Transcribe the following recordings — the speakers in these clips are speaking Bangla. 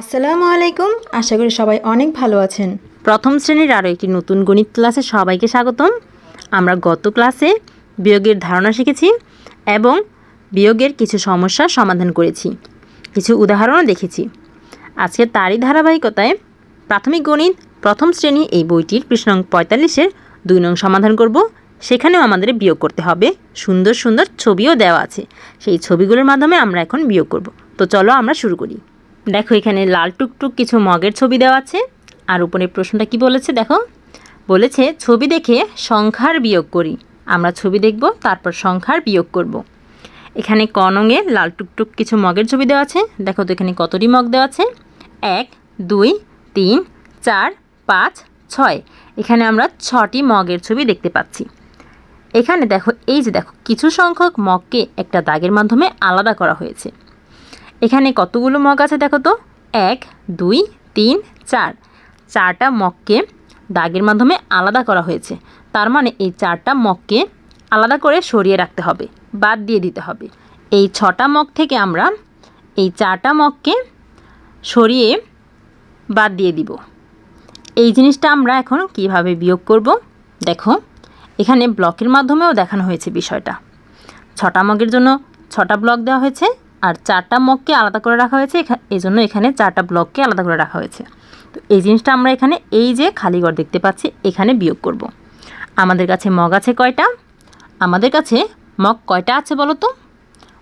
আসসালামু আলাইকুম। আশা করি সবাই অনেক ভালো আছেন। প্রথম শ্রেণির আরও একটি নতুন গণিত ক্লাসে সবাইকে স্বাগতম। আমরা গত ক্লাসে বিয়োগের ধারণা শিখেছি এবং বিয়োগের কিছু সমস্যার সমাধান করেছি। কিছু উদাহরণও দেখেছি। আজকে তারই ধারাবাহিকতায় প্রাথমিক গণিত প্রথম শ্রেণি এই বইটির নং পঁয়তাল্লিশের দুই নং সমাধান করব। সেখানেও আমাদের বিয়োগ করতে হবে। সুন্দর সুন্দর ছবিও দেওয়া আছে। সেই ছবিগুলোর মাধ্যমে আমরা এখন বিয়োগ করব। তো চলো আমরা শুরু করি। দেখো, এখানে লাল টুকটুক কিছু মগের ছবি দেওয়া আছে। আর উপরে প্রশ্নটা কি বলেছে দেখো? বলেছে, ছবি দেখে সংখ্যার বিয়োগ করি। আমরা ছবি দেখব, তারপর সংখ্যার বিয়োগ করব। এখানে কনঙে লাল টুকটুক কিছু মগের ছবি দেওয়া আছে। দেখো তো, এখানে কতটি মগ দেওয়া আছে? এক, দুই, তিন, চার, পাঁচ, ছয়। এখানে আমরা ছটি মগের ছবি দেখতে পাচ্ছি। এখানে দেখো, এই যে দেখো, কিছু সংখ্যক মগকে একটা দাগের মাধ্যমে আলাদা করা হয়েছে। এখানে কতগুলো মগ আছে দেখো তো? এক, দুই, তিন, চার। চারটা মগকে দাগের মাধ্যমে আলাদা করা হয়েছে। তার মানে এই চারটা মগকে আলাদা করে সরিয়ে রাখতে হবে, বাদ দিয়ে দিতে হবে। এই ছটা মগ থেকে আমরা এই চারটা মগকে সরিয়ে বাদ দিয়ে দিব। এই জিনিসটা আমরা এখন কীভাবে বিয়োগ করব? দেখো, এখানে ব্লকের মাধ্যমেও দেখানো হয়েছে বিষয়টা। ছটা মগের জন্য ছটা ব্লক দেওয়া হয়েছে আর চারটা মগকে আলাদা করে রাখা হয়েছে এই জন্য এখানে চারটা ব্লককে আলাদা করে রাখা হয়েছে। তো এই জিনিসটা আমরা এখানে এই যে খালি ঘর দেখতে পাচ্ছি, এখানে বিয়োগ করব। আমাদের কাছে মগ আছে কয়টা? আমাদের কাছে মগ কয়টা আছে বলো তো?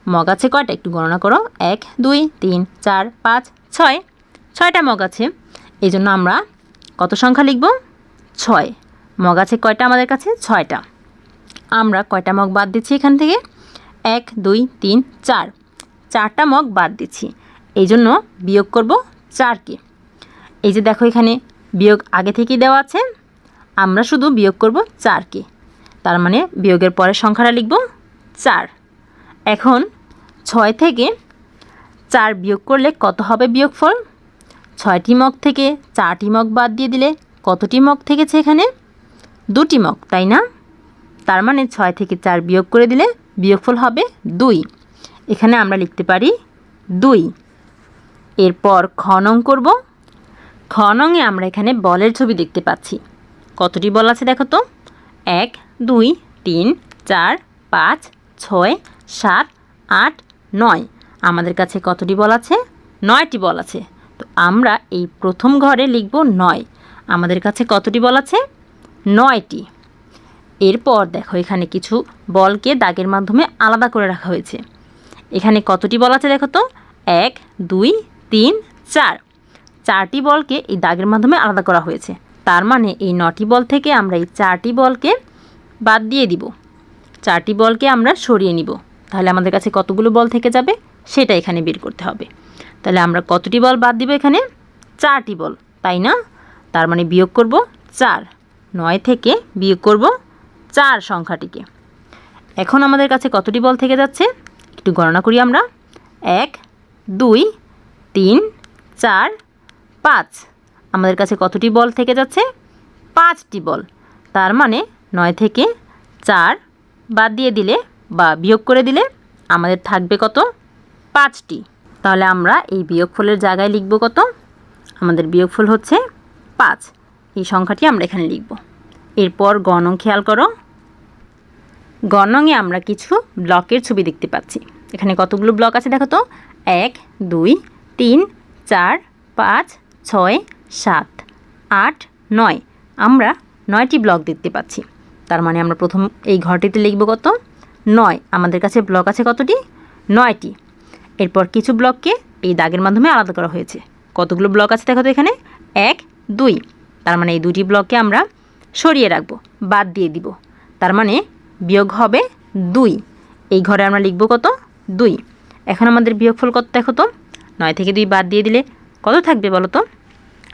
মগ আছে কয়টা? একটু গণনা করো। এক, দুই, তিন, চার, পাঁচ, ছয়। ছয়টা মগ আছে। এই জন্য আমরা কত সংখ্যা লিখব? ছয়। মগ আছে কয়টা আমাদের কাছে? ছয়টা। আমরা কয়টা মগ বাদ দিচ্ছি এখান থেকে? এক, দুই, তিন, চার। চারটা মগ বাদ দিচ্ছি। এই জন্য বিয়োগ করব চারকে। এই যে দেখো এখানে বিয়োগ আগে থেকেই দেওয়া আছে। আমরা শুধু বিয়োগ করব চারকে। তার মানে বিয়োগের পরের সংখ্যাটা লিখব চার। এখন ছয় থেকে চার বিয়োগ করলে কত হবে বিয়োগফল? ছয়টি মগ থেকে চারটি মগ বাদ দিয়ে দিলে কতটি মগ থেকেছে এখানে? দুটি মগ, তাই না? তার মানে ছয় থেকে চার বিয়োগ করে দিলে বিয়োগফল হবে দুই। এখানে আমরা লিখতে পারি দুই। এরপর খ নং করব। খ নংয়ে আমরা এখানে বলের ছবি দেখতে পাচ্ছি। কতটি বল আছে দেখো তো? এক, দুই, তিন, চার, পাঁচ, ছয়, সাত, আট, নয়। আমাদের কাছে কতটি বল আছে? নয়টি বল আছে। তো আমরা এই প্রথম ঘরে লিখব নয়। আমাদের কাছে কতটি বল আছে? নয়টি। এরপর দেখো এখানে কিছু বলকে দাগের মাধ্যমে আলাদা করে রাখা হয়েছে। এখানে কতটি বল আছে দেখো তো? এক, দুই, তিন, চার। চারটি বলকে এই দাগের মাধ্যমে আলাদা করা হয়েছে। তার মানে এই নটি বল থেকে আমরা এই চারটি বলকে বাদ দিয়ে দিব। চারটি বলকে আমরা সরিয়ে নিব। তাহলে আমাদের কাছে কতগুলো বল থেকে যাবে? সেটা এখানে বের করতে হবে। তাহলে আমরা কতটি বল বাদ দিব এখানে? চারটি বল, তাই না? তার মানে বিয়োগ করব চার। নয় থেকে বিয়োগ করব চার সংখ্যাটিকে। এখন আমাদের কাছে কতটি বল থেকে যাচ্ছে? একটু গণনা করি আমরা। এক, দুই, তিন, চার, পাঁচ। আমাদের কাছে কতটি বল থেকে যাচ্ছে? পাঁচটি বল। তার মানে নয় থেকে চার বাদ দিয়ে দিলে বা বিয়োগ করে দিলে আমাদের থাকবে কত? পাঁচটি। তাহলে আমরা এই বিয়োগফলের জায়গায় লিখব কত? আমাদের বিয়োগফল হচ্ছে পাঁচ। এই সংখ্যাটি আমরা এখানে লিখব। এরপর গণং খেয়াল করো। গণংয়ে আমরা কিছু ব্লকের ছবি দেখতে পাচ্ছি। এখানে কতগুলো ব্লক আছে দেখো তো? এক, দুই, তিন, চার, পাঁচ, ছয়, সাত, আট, নয়। আমরা নয়টি ব্লক দেখতে পাচ্ছি। তার মানে আমরা প্রথম এই ঘরটিতে লিখব কত? নয়। আমাদের কাছে ব্লক আছে কতটি? নয়টি। এরপর কিছু ব্লককে এই দাগের মাধ্যমে আলাদা করা হয়েছে। কতগুলো ব্লক আছে দেখো তো এখানে? এক, দুই। তার মানে এই দুটি ব্লককে আমরা সরিয়ে রাখব, বাদ দিয়ে দিব। তার মানে বিয়োগ হবে দুই। এই ঘরে আমরা লিখব কত? দুই। এখন আমাদের বিয়োগফল কত দেখো তো? নয় থেকে দুই বাদ দিয়ে দিলে কত থাকবে বলো তো?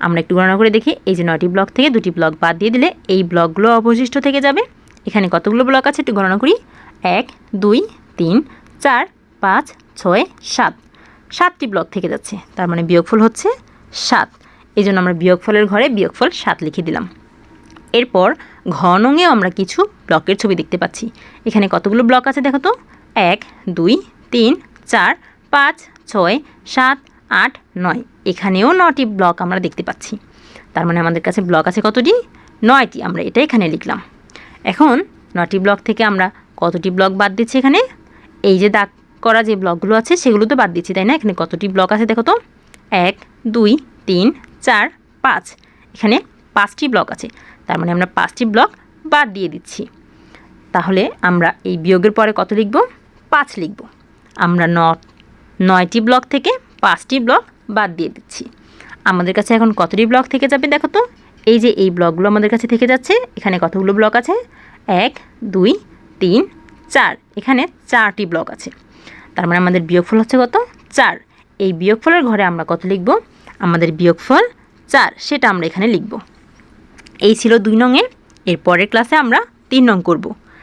আমরা একটু গণনা করে দেখি। এই যে নয়টি ব্লক থেকে দুটি ব্লক বাদ দিয়ে দিলে এই ব্লকগুলো অবশিষ্ট থেকে যাবে। এখানে কতগুলো ব্লক আছে একটু গণনা করি। এক, দুই, তিন, চার, পাঁচ, ছয়, সাত। সাতটি ব্লক থেকে যাচ্ছে। তার মানে বিয়োগফল হচ্ছে সাত। এই জন্য আমরা বিয়োগফলের ঘরে বিয়োগফল সাত লিখে দিলাম। এরপর ঘনঙেও আমরা কিছু ব্লকের ছবি দেখতে পাচ্ছি। এখানে কতগুলো ব্লক আছে দেখো তো? এক, দুই তিন, চার, পাঁচ, ছয়, সাত, আট, নয়। এখানেও নটি ব্লক আমরা দেখতে পাচ্ছি। তার মানে আমাদের কাছে ব্লক আছে কতটি? নয়টি। আমরা এটা এখানে লিখলাম। এখন নটি ব্লক থেকে আমরা কতটি ব্লক বাদ দিচ্ছি এখানে? এই যে দাগ করা যে ব্লকগুলো আছে, সেগুলো তো বাদ দিচ্ছি, তাই না? এখানে কতটি ব্লক আছে দেখো তো? এক, দুই, তিন, চার, পাঁচ। এখানে পাঁচটি ব্লক আছে। তার মানে আমরা পাঁচটি ব্লক বাদ দিয়ে দিচ্ছি। তাহলে আমরা এই বিয়োগের পরে কত লিখব? পাঁচ লিখব। আমরা ন নয়টি ব্লক থেকে পাঁচটি ব্লক বাদ দিয়ে দিচ্ছি। আমাদের কাছে এখন কতটি ব্লক থেকে যাবে দেখো তো? এই যে এই ব্লকগুলো আমাদের কাছে থেকে যাচ্ছে, এখানে কতগুলো ব্লক আছে? এক, দুই, তিন, চার। এখানে চারটি ব্লক আছে। তার মানে আমাদের বিয়োগফল হচ্ছে কত? চার। এই বিয়োগফলের ঘরে আমরা কত লিখব? আমাদের বিয়োগফল চার, সেটা আমরা এখানে লিখব। এই ছিল দুই নংয়ের এর পরের ক্লাসে আমরা তিন নং করব।